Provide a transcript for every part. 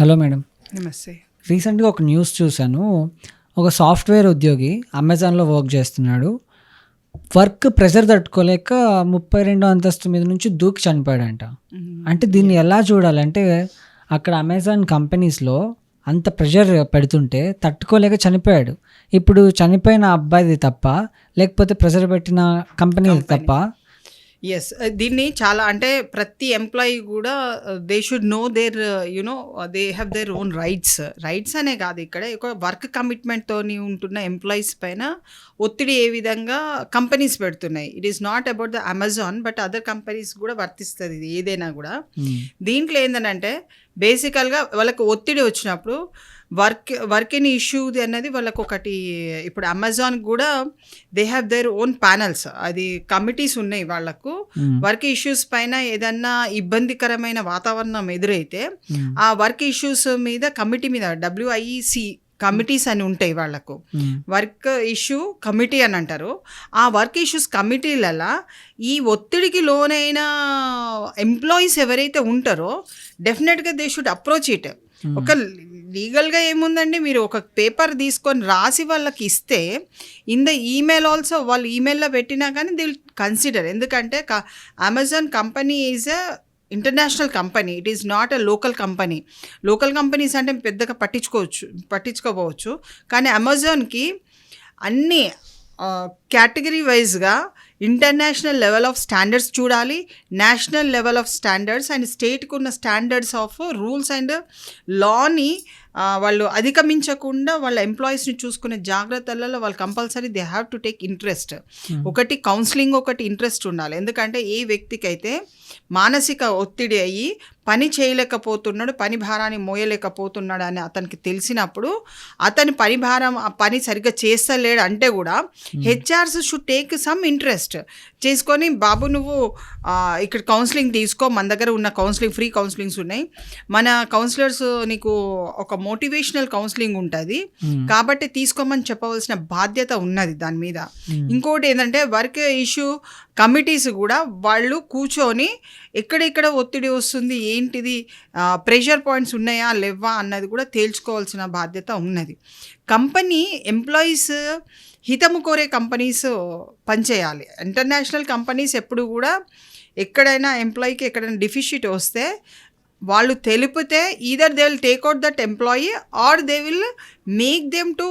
Hello madam. నమస్తే. రీసెంట్గా ఒక న్యూస్ చూశాను. ఒక సాఫ్ట్వేర్ ఉద్యోగి అమెజాన్లో వర్క్ చేస్తున్నాడు. వర్క్ ప్రెషర్ తట్టుకోలేక ముప్పై రెండో అంతస్తు మీద నుంచి దూకి చనిపోయాడంట. అంటే దీన్ని ఎలా చూడాలంటే అక్కడ అమెజాన్ కంపెనీస్లో అంత ప్రెషర్ పెడుతుంటే తట్టుకోలేక చనిపోయాడు. ఇప్పుడు చనిపోయిన అబ్బాయిది తప్ప లేకపోతే ప్రెషర్ పెట్టిన కంపెనీ. తప్ప ఎస్ దీన్ని చాలా అంటే ప్రతి ఎంప్లాయీ కూడా they should know their you know they have their own rights rights అనే కాదు ఇక్కడ ఒక వర్క్ కమిట్మెంట్తో ఉంటున్న ఎంప్లాయీస్ పైన ఒత్తిడి ఏ విధంగా కంపెనీస్ పెడుతున్నాయి. It is not about the Amazon but other companies కూడా వర్తిస్తుంది ఇది ఏదైనా కూడా. మ్మ్. దీంట్లో ఏంటంటే బేసికల్గా వాళ్ళకి ఒత్తిడి వచ్చినప్పుడు వర్క్ వర్క్ ఇన్ ఇష్యూది అన్నది వాళ్ళకు ఒకటి ఇప్పుడు అమెజాన్ కూడా they have their own panels అది కమిటీస్ ఉన్నాయి వాళ్ళకు. వర్క్ ఇష్యూస్ పైన ఏదన్నా ఇబ్బందికరమైన వాతావరణం ఎదురైతే మ్మ్. ఆ వర్క్ ఇష్యూస్ మీద కమిటీ మీద డబ్ల్యూఐఈసి కమిటీస్ అని ఉంటాయి వాళ్ళకు మ్మ్. వర్క్ ఇష్యూ కమిటీ అని అంటారు ఆ వర్క్ ఇష్యూస్ కమిటీలలో ఈ ఒత్తిడికి లోనైన ఎంప్లాయీస్ ఎవరైతే ఉంటారో డెఫినెట్గా దే షుడ్ అప్రోచ్ ఇట్ ఒక లీగల్గా ఏముందండి? మీరు ఒక పేపర్ తీసుకొని రాసి వాళ్ళకి ఇస్తే ఇన్ ద ఈమెయిల్ ఆల్సో వాళ్ళు ఈమెయిల్లో పెట్టినా కానీ దే విల్ కన్సిడర్. ఎందుకంటే Amazon company is a international company. It is not a local company. Local companies అంటే పెద్దగా పట్టించుకోవచ్చు పట్టించుకోవచ్చు. కానీ అమెజాన్కి అన్ని కేటగిరీ వైజ్గా ఇంటర్నేషనల్ లెవెల్ ఆఫ్ స్టాండర్డ్స్ చూడాలి. National level of standards and స్టేట్కి ఉన్న స్టాండర్డ్స్ ఆఫ్ రూల్స్ అండ్ లాని వాళ్ళు అధిగమించకుండా వాళ్ళ ఎంప్లాయీస్ని చూసుకునే జాగ్రత్తలలో వాళ్ళు compulsory they have to take interest ఒకటి కౌన్సిలింగ్ ఒకటి ఇంట్రెస్ట్ ఉండాలి. ఎందుకంటే ఏ వ్యక్తికి అయితే మానసిక ఒత్తిడి అయ్యి పని చేయలేకపోతున్నాడు పని భారాన్ని మోయలేకపోతున్నాడు అని అతనికి తెలిసినప్పుడు అతని పని భారం పని సరిగ్గా చేస్తలేడు అంటే కూడా HRs should take some interest చేసుకొని బాబు నువ్వు ఇక్కడ కౌన్సిలింగ్ తీసుకో. మన దగ్గర ఉన్న కౌన్సిలింగ్ ఫ్రీ కౌన్సిలింగ్స్ ఉన్నాయి. మన కౌన్సిలర్స్ నీకు ఒక మోటివేషనల్ కౌన్సిలింగ్ ఉంటుంది. కాబట్టి తీసుకోమని చెప్పవలసిన బాధ్యత ఉన్నది దాని మీద. ఇంకోటి ఏంటంటే వర్క్ ఇష్యూ కమిటీస్ కూడా వాళ్ళు కూర్చొని ఎక్కడెక్కడ ఒత్తిడి వస్తుంది ఏంటిది ప్రెషర్ పాయింట్స్ ఉన్నాయా లేవా అన్నది కూడా తేల్చుకోవాల్సిన బాధ్యత ఉన్నది. కంపెనీ ఎంప్లాయీస్ హితము కోరే కంపెనీస్ పనిచేయాలి. ఇంటర్నేషనల్ కంపెనీస్ ఎప్పుడు కూడా ఎక్కడైనా ఎంప్లాయీకి ఎక్కడైనా డిఫిషిట్ వస్తే వాళ్ళు తెలిపితే either they will take out that employee or they will make them to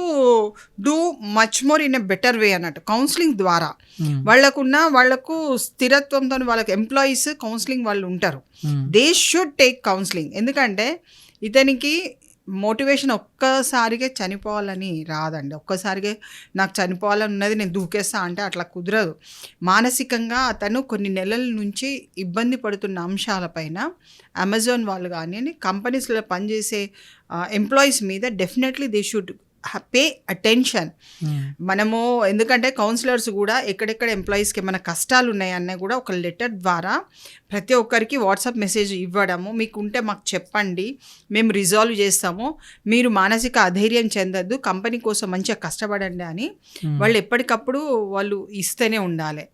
do much more in a better way అన్నట్టు కౌన్సిలింగ్ ద్వారా మ్మ్. వాళ్ళకున్న వాళ్ళకు స్థిరత్వంతో వాళ్ళకి ఎంప్లాయీస్ కౌన్సిలింగ్ వాళ్ళు ఉంటారు. దే షుడ్ టేక్ కౌన్సిలింగ్ ఎందుకంటే ఇతనికి మోటివేషన్ ఒక్కసారిగా చనిపోవాలని రాదండి. ఒక్కసారిగా నాకు చనిపోవాలని ఉన్నది నేను దూకేస్తా అంటే అట్లా కుదరదు. మానసికంగా అతను కొన్ని నెలల నుంచి ఇబ్బంది పడుతున్న అంశాలపైన అమెజాన్ వాళ్ళు కానీ కంపెనీస్లో పనిచేసే ఎంప్లాయీస్ మీద definitely they should pay attention. Hmm. మనము ఎందుకంటే కౌన్సిలర్స్ కూడా ఎక్కడెక్కడ ఎంప్లాయీస్కి ఏమైనా కష్టాలు ఉన్నాయన్నా కూడా ఒక లెటర్ ద్వారా ప్రతి ఒక్కరికి వాట్సాప్ మెసేజ్ ఇవ్వడము మీకు ఉంటే మాకు చెప్పండి మేము రిజాల్వ్ చేస్తాము. మీరు మానసిక అధైర్యం చెందద్దు కంపెనీ కోసం మంచిగా కష్టపడండి అని వాళ్ళు ఎప్పటికప్పుడు వాళ్ళు ఇస్తూనే ఉండాలి.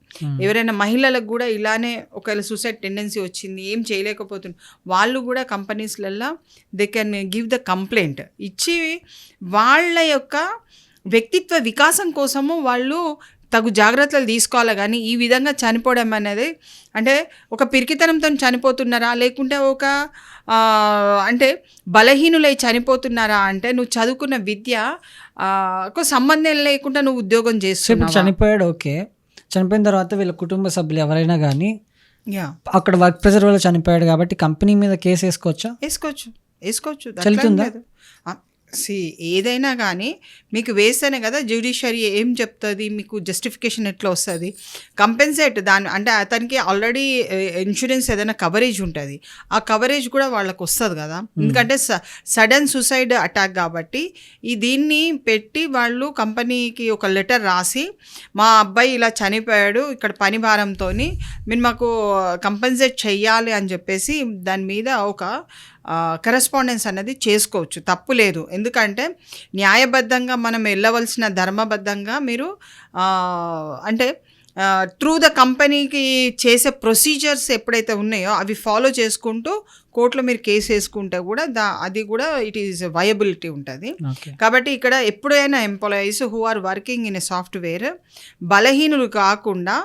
ఎవరైనా మహిళలకు కూడా ఇలానే ఒకవేళ సూసైడ్ టెండెన్సీ వచ్చింది ఏం చేయలేకపోతున్నారు వాళ్ళు కూడా కంపెనీస్లల్లో they can give the complaint ఇచ్చి వాళ్ళ యొక్క వ్యక్తిత్వ వికాసం కోసము వాళ్ళు తగు జాగ్రత్తలు తీసుకోవాలి కానీ ఈ విధంగా చనిపోవడం అనేది అంటే ఒక పిరికితనంతో చనిపోతున్నారా? లేకుంటే ఒక అంటే బలహీనులై చనిపోతున్నారా? అంటే నువ్వు చదువుకున్న విద్య ఆ, కు సంబంధం లేకుండా నువ్వు ఉద్యోగం చేస్తున్నావు? చనిపోయాడు ఓకే. చనిపోయిన తర్వాత వీళ్ళ కుటుంబ సభ్యులు ఎవరైనా కానీ అక్కడ వర్క్ ప్రెషర్ వల్ల చనిపోయాడు కాబట్టి కంపెనీ మీద కేసు వేసుకోవచ్చా? వేసుకోవచ్చు. వేసుకోవచ్చు? సి ఏదైనా కానీ మీకు వేస్తేనే కదా జ్యుడిషియరీ ఏం చెప్తుంది మీకు జస్టిఫికేషన్ ఎట్లా వస్తుంది? కంపెన్సేట్ దాని అంటే అతనికి ఆల్రెడీ ఇన్సూరెన్స్ ఏదైనా కవరేజ్ ఉంటుంది. ఆ కవరేజ్ కూడా వాళ్ళకి వస్తుంది కదా. ఎందుకంటే సడన్ సూసైడ్ అటాక్ కాబట్టి ఈ దీన్ని పెట్టి వాళ్ళు కంపెనీకి ఒక లెటర్ రాసి మా అబ్బాయి ఇలా చనిపోయాడు ఇక్కడ పని భారంతో మీరు మాకు కంపెన్సేట్ చెయ్యాలి అని చెప్పేసి దాని మీద ఒక కరెస్పాండెన్స్ అనేది చేసుకోవచ్చు. తప్పు లేదు. ఎందుకంటే న్యాయబద్ధంగా మనం వెళ్ళవలసిన ధర్మబద్ధంగా మీరు అంటే త్రూ ద కంపెనీకి చేసే ప్రొసీజర్స్ ఎప్పుడైతే ఉన్నాయో అవి ఫాలో చేసుకుంటూ కోర్టులో మీరు కేసు వేసుకుంటే కూడా దా అది కూడా ఇట్ ఈస్ వయబిలిటీ ఉంటుంది. కాబట్టి ఇక్కడ ఎప్పుడైనా employees who are working in a software బలహీనులు కాకుండా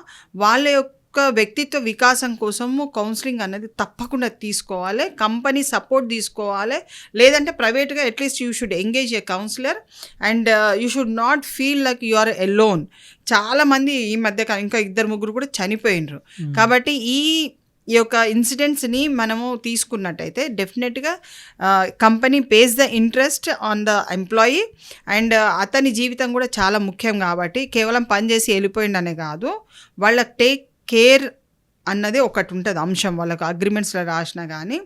వాళ్ళ యొక్క వ్యక్తిత్వ వికాసం కోసము కౌన్సిలింగ్ అనేది తప్పకుండా తీసుకోవాలి. కంపెనీ సపోర్ట్ తీసుకోవాలి. లేదంటే ప్రైవేట్గా at least you should engage a counsellor and you should not feel like you are alone చాలామంది ఈ మధ్య ఇంకా ఇద్దరు ముగ్గురు కూడా చనిపోయినరు కాబట్టి ఈ ఈ యొక్క ఇన్సిడెంట్స్ని మనము తీసుకున్నట్టయితే డెఫినెట్గా company pays the interest on the employee and అతని జీవితం కూడా చాలా ముఖ్యం కాబట్టి కేవలం పని చేసి వెళ్ళిపోయిండనే కాదు. వాళ్ళ టేక్ కేర్ అన్నది ఒకటి ఉంటుంది అంశం. వాళ్ళకు అగ్రిమెంట్స్లో రాసినా కానీ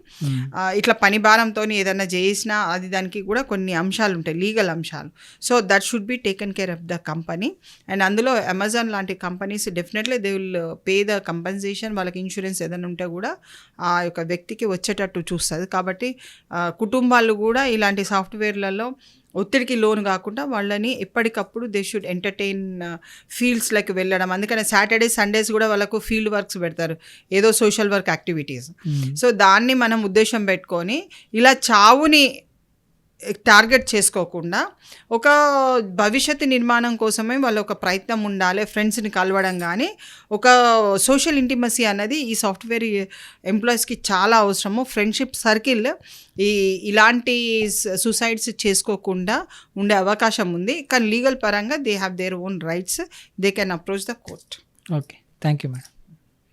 ఇట్లా పని భారంతో ఏదైనా చేసినా అది దానికి కూడా కొన్ని అంశాలు ఉంటాయి లీగల్ అంశాలు. So that should be taken care of the company. And అందులో అమెజాన్ లాంటి companies definitely they will pay the compensation వాళ్ళకి ఇన్సూరెన్స్ ఏదైనా ఉంటే కూడా ఆ యొక్క వ్యక్తికి వచ్చేటట్టు చూస్తుంది. కాబట్టి కుటుంబాలు కూడా ఇలాంటి సాఫ్ట్వేర్లలో ఒత్తిడికి లోన్ కాకుండా వాళ్ళని ఎప్పటికప్పుడు దే షుడ్ ఎంటర్టైన్ ఫీల్డ్స్లోకి వెళ్ళడం. అందుకని సాటర్డే సండేస్ కూడా వాళ్ళకు ఫీల్డ్ వర్క్స్ పెడతారు. ఏదో సోషల్ వర్క్ యాక్టివిటీస్ సో దాన్ని మనం ఉద్దేశం పెట్టుకొని ఇలా చావుని టార్గెట్ చేసుకోకుండా ఒక భవిష్యత్తు నిర్మాణం కోసమే వాళ్ళ ఒక ప్రయత్నం ఉండాలి ఫ్రెండ్స్ని కలవడం కానీ ఒక సోషల్ ఇంటిమసీ అన్నది ఈ సాఫ్ట్వేర్ ఎంప్లాయీస్కి చాలా అవసరము. ఫ్రెండ్షిప్ సర్కిల్ ఈ ఇలాంటి సూసైడ్స్ చేసుకోకుండా ఉండే అవకాశం ఉంది. కానీ లీగల్ పరంగా they have their own rights. They can approach the court. Okay. Thank you madam.